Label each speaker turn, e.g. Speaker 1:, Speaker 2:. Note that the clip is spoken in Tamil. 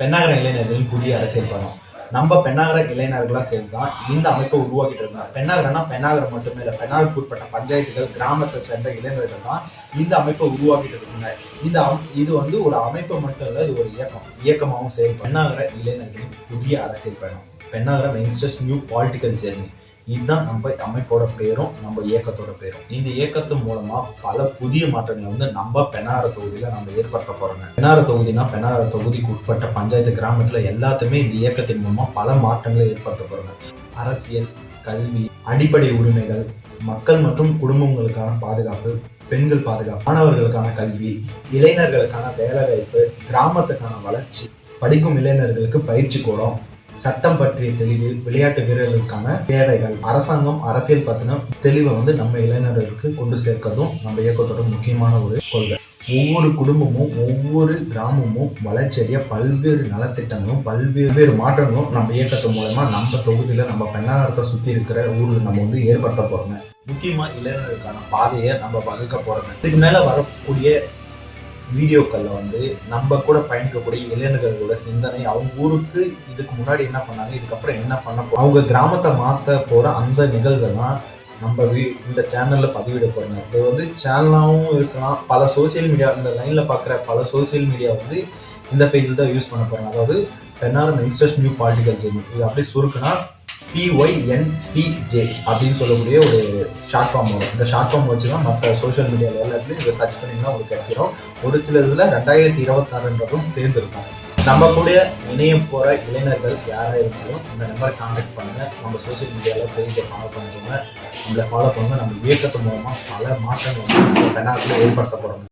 Speaker 1: பெண்ணாகர இளைஞர்களின் புதிய அரசியல் படம் நம்ம பெண்ணாகர இளைஞர்களா சேர்ந்து தான் இந்த அமைப்பை உருவாக்கிட்டு இருந்தாங்க பெண்ணாகரம்னா பெண்ணாகரம் மட்டுமே இல்லை பெண்ணாகருக்கு உட்பட்ட பஞ்சாயத்துகள் கிராமத்தை சேர்ந்த இளைஞர்கள் தான் இந்த அமைப்பை உருவாக்கிட்டு இருந்தாங்க இந்த அம்- இது வந்து ஒரு அமைப்பு மட்டும் இல்லை இது ஒரு இயக்கம். இயக்கமாகவும் செயல்படும். பெண்ணாகர இளைஞர்களின் புதிய அரசியல் பயணம் Pennagaram youngsters new political journey. இதுதான் நம்ம அமைப்போட பேரும் நம்ம இயக்கத்தோட பேரும். இந்த இயக்கத்து மூலமா பல புதிய மாற்றங்களை வந்து நம்ம பெனார தொகுதியில நம்ம ஏற்படுத்த போறோங்க. பெனார தொகுதினா பெனார தொகுதிக்கு உட்பட்ட பஞ்சாயத்து கிராமத்துல எல்லாத்துமே இந்த இயக்கத்தின் மூலமா பல மாற்றங்களை ஏற்படுத்த போறோங்க. அரசியல் கல்வி அடிப்படை உரிமைகள் மக்கள் மற்றும் குடும்பங்களுக்கான பாதுகாப்பு பெண்கள் பாதுகாப்பு மாணவர்களுக்கான கல்வி இளைஞர்களுக்கான வேலைவாய்ப்பு கிராமத்துக்கான வளர்ச்சி படிக்கும் இளைஞர்களுக்கு பயிற்சி கூடம் சட்டம் பற்றிய தெளிவு விளையாட்டு வீரர்களுக்கான தேவைகள். அரசாங்கம் அரசியல் பத்தின தெளிவை வந்து நம்ம இளைஞர்களுக்கு கொண்டு சேர்க்கிறதும் நம்ம இயக்கத்தோட முக்கியமான ஒரு கொள்கை. ஒவ்வொரு குடும்பமும் ஒவ்வொரு கிராமமும் வளர்ச்சியடைய பல்வேறு நலத்திட்டங்களும் பல்வேறு மாற்றங்களும் நம்ம இயக்கத்து மூலமா நம்ம தொகுதியில நம்ம பெண்ணாகரத்தை சுத்தி இருக்கிற ஊர்ல நம்ம வந்து ஏற்படுத்த போறோங்க. முக்கியமா இளைஞர்களுக்கான பாதையை நம்ம வகுக்க போறோங்க. இதுக்கு மேல வரக்கூடிய வீடியோக்களில் வந்து நம்ம கூட பயணிக்கக்கூடிய இளைஞர்களோட சிந்தனை அவங்க ஊருக்கு இதுக்கு முன்னாடி என்ன பண்ணாங்க இதுக்கப்புறம் என்ன பண்ண அவங்க கிராமத்தை மாற்ற போகிற அந்த நிகழ்வுலாம் நம்ம வீ- இந்த சேனலில் பதிவிட போறோங்க இது வந்து சேனலாகவும் இருக்கலாம். பல சோசியல் மீடியா இந்த லைனில் பார்க்குற பல சோசியல் மீடியா வந்து இந்த பேஜில் தான் யூஸ் பண்ண போகிறாங்க அதாவது பெண்ணாரம் இன்ஸ்டர்ஸ் நியூ பாலிட்டிக்கல் ஜெர்னி இது அப்படியே சுருக்குனா பிஒய்என்பிஜே அப்படின்னு சொல்லக்கூடிய ஒரு ஷார்ட் ஃபார்ம் வரும். இந்த ஷார்ட் ஃபார்ம் வச்சு தான் மற்ற சோஷியல் மீடியாவில் எல்லாத்துலையும் இதை சர்ச் பண்ணிங்கன்னா உங்களுக்கு கிடைச்சிடும் ஒரு சில இதில் ரெண்டாயிரத்தி இருபத்தாறுன்றதும் சேர்ந்துருக்கும். நம்ம கூட இணைய போகிற இளைஞர்கள் யாராக இருந்தாலும் இந்த நம்பரை கான்டாக்ட் பண்ணுங்க. நம்ம சோஷியல் மீடியாவில் தெரிஞ்ச ஃபாலோ பண்ணிக்கோங்க நம்மளை ஃபாலோ பண்ணுங்க நம்ம இயக்கத்து மூலமாக பல மாற்றங்கள் வந்து பெண்ணாத்தில் ஏற்படுத்த